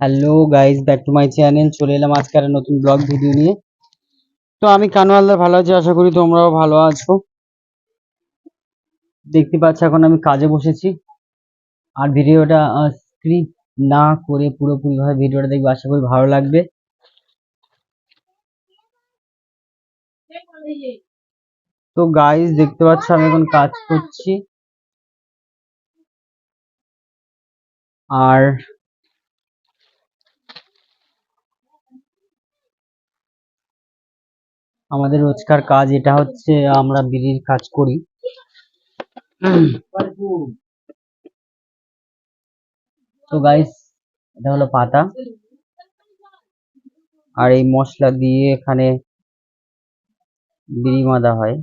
Hello guys back to my channel চলে এলাম আজকে একটা নতুন ব্লগ ভিডিও নিয়ে। তো আমি কানু হালদার ভালো আছি, আশা করি তোমরাও ভালো আছো। দেখতে পাচ্ছ, এখন আমি কাজে বসেছি। আর ভিডিওটা স্ক্রিপ্ট না করে পুরোপুরিভাবে ভিডিওটা দেখবে, আশা করি ভালো লাগবে। তো গাইজ দেখতে পাচ্ছ, আমি এখন কাজ করছি। আর আমাদের রোজকার কাজ, এটা হচ্ছে আমরা বিড়ির কাজ করি। তো গাইস এটা হলো পাতা। আর এই মশলা দিয়ে এখানে বিড়ি বাঁধা হয়।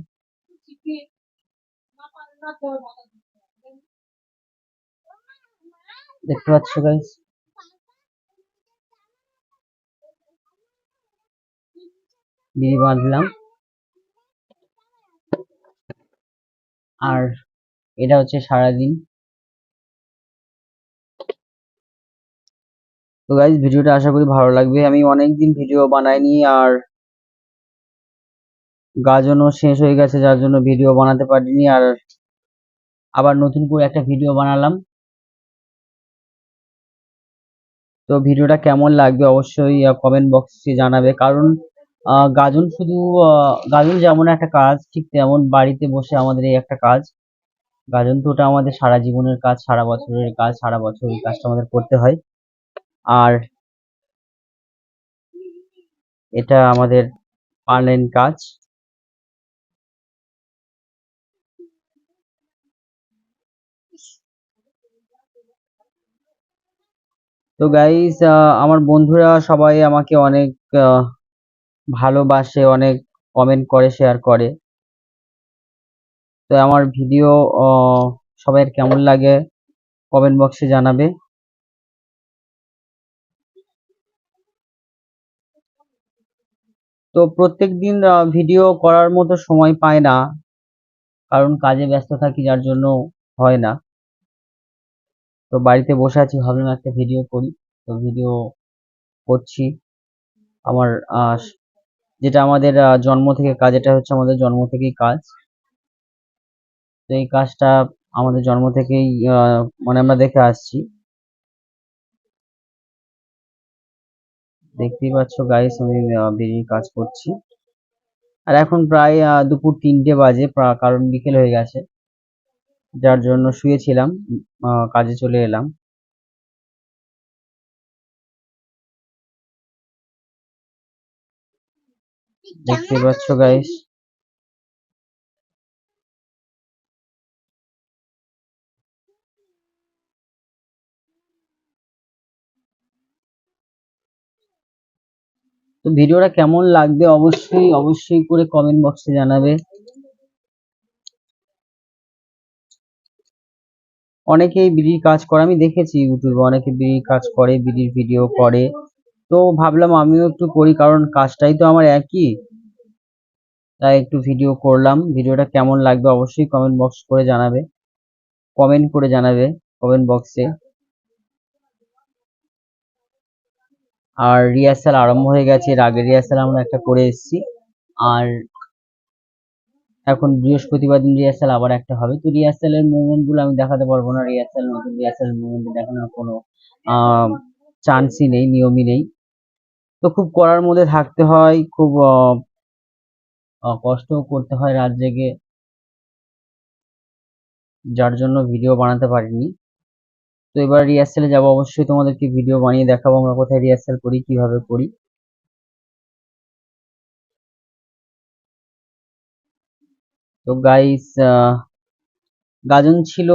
দেখতে পাচ্ছ গাইস বিড়ি বাঁধলাম। আর এটা হচ্ছে সারাদিন। তো গাইজ ভিডিওটা আশা করি ভালো লাগবে। আমি অনেকদিন ভিডিও বানাইনি আর গাজনও শেষ হয়ে গেছে, যার জন্য ভিডিও বানাতে পারিনি। আর আবার নতুন করে একটা ভিডিও বানালাম। তো ভিডিওটা কেমন লাগবে অবশ্যই কমেন্ট বক্সে জানাবে। কারণ গাজন শুধু গাজন যেমন একটা কাজ, ঠিক তেমন বাড়িতে বসে আমাদের এই একটা কাজ। গাজন তো ওটা আমাদের সারা জীবনের কাজ, সারা বছরের কাজ, সারা বছর এই কাজটা আমাদের করতে হয়। আর এটা আমাদের পার্মানেন্ট কাজ। তো গাইস আমার বন্ধুরা সবাই আমাকে অনেক ভালোবাসে, অনেক কমেন্ট করে শেয়ার করে। তো আমার ভিডিও সবাই কেমন লাগে কমেন্ট বক্সে জানাবে। তো প্রত্যেক দিন ভিডিও করার মতো সময় পায় না। কারণ কাজে ব্যস্ত থাকি, যার জন্য হয় না। তো বাড়িতে বসে আছি, ভাবলাম একটা ভিডিও করি। তো ভিডিও করছি। আমার যেটা আমাদের জন্ম থেকে কাজ, এটা হচ্ছে আমাদের জন্ম থেকেই কাজ। তো এই কাজটা আমাদের জন্ম থেকেই মানে আমরা দেখে আসছি। দেখতেই পাচ্ছ গাইস আমি বেরিয়ে কাজ করছি। আর এখন প্রায় দুপুর তিনটে বাজে কারণ বিকেল হয়ে গেছে। যার জন্য শুয়েছিলাম কাজে চলে এলাম। দেখতে পাচ্ছ গাইস তো ভিডিওটা কেমন লাগবে অবশ্যই অবশ্যই করে কমেন্ট বক্সে জানাবে। অনেকেই বিড়ির কাজ করে, আমি দেখেছি ইউটিউবে অনেকে বিড়ির কাজ করে, বিড়ির ভিডিও করে। তো ভাবলাম আমিও একটু করি, কারণ কাজটাই তো আমার একই। তাই একটু ভিডিও করলাম। ভিডিওটা কেমন লাগবে অবশ্যই কমেন্ট বক্স করে জানাবে। কমেন্ট করে জানাবে কমেন্ট বক্সে আর রিহার্সাল আরম্ভ হয়ে গেছে, এর আগে রিহার্সাল আমরা একটা করে এসেছি। আর এখন বৃহস্পতিবার দিন রিহার্সাল আবার একটা হবে। তো রিহার্সালের মুভমেন্টগুলো আমি দেখাতে পারব না। রিহার্সাল নতুন রিহার্সালের মুভমেন্ট দেখানোর কোনো চান্সই নেই, নিয়মই নেই। তো খুব করার মধ্যে থাকতে হয়, খুব কষ্টও করতে হয় রাত জেগে। যার জন্য ভিডিও বানাতে পারিনি। তো এবার রিহার্সেলে যাব। অবশ্যই তোমাদেরকে ভিডিও বানিয়ে দেখাবো আমরা কোথায় রিহার্সেল করি, কীভাবে করি। তো গাইস গাজন ছিল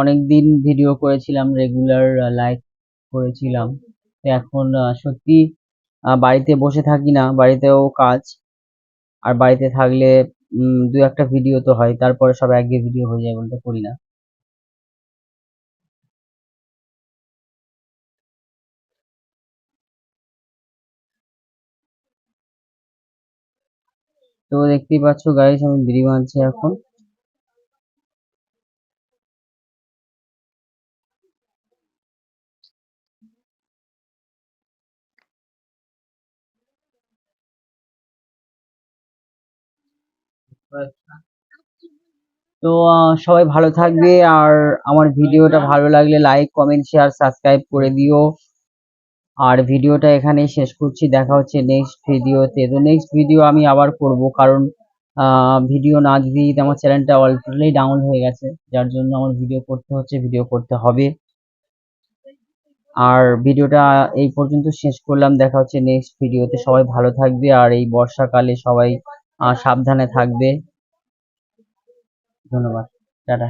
অনেক দিন ভিডিও করেছিলাম রেগুলার লাইক করেছিলাম। তো এখন সত্যি বাড়িতে বসে থাকি না, বাড়িতেও কাজ। আর বাড়িতে থাকলে দু একটা ভিডিও তো হয়, তারপরে সব একঘেয়ে ভিডিও হয়ে যায় বলতে করি না। তো দেখতেই পাচ্ছ গাইস আমি বিড়ি বাঁধছি এখন। তো আহ, সবাই ভালো থাকবে আর আমার ভিডিওটা ভালো লাগলে লাইক কমেন্ট শেয়ার সাবস্ক্রাইব করে দিও। আর ভিডিওটা এখানেই শেষ করছি। দেখা হচ্ছে নেক্সট ভিডিওতে। তো নেক্সট ভিডিও আমি আবার করব কারণ ভিডিও না দিতে দিতে আমার চ্যানেলটা অলরেডি ডাউন হয়ে গেছে। যার জন্য আমার ভিডিও করতে হচ্ছে ভিডিও করতে হবে। আর ভিডিওটা এই পর্যন্ত শেষ করলাম। দেখা হচ্ছে নেক্সট ভিডিওতে সবাই ভালো থাকবে আর এই বর্ষাকালে সবাই সাবধানে থাকবে। ধন্যবাদ। টাটা।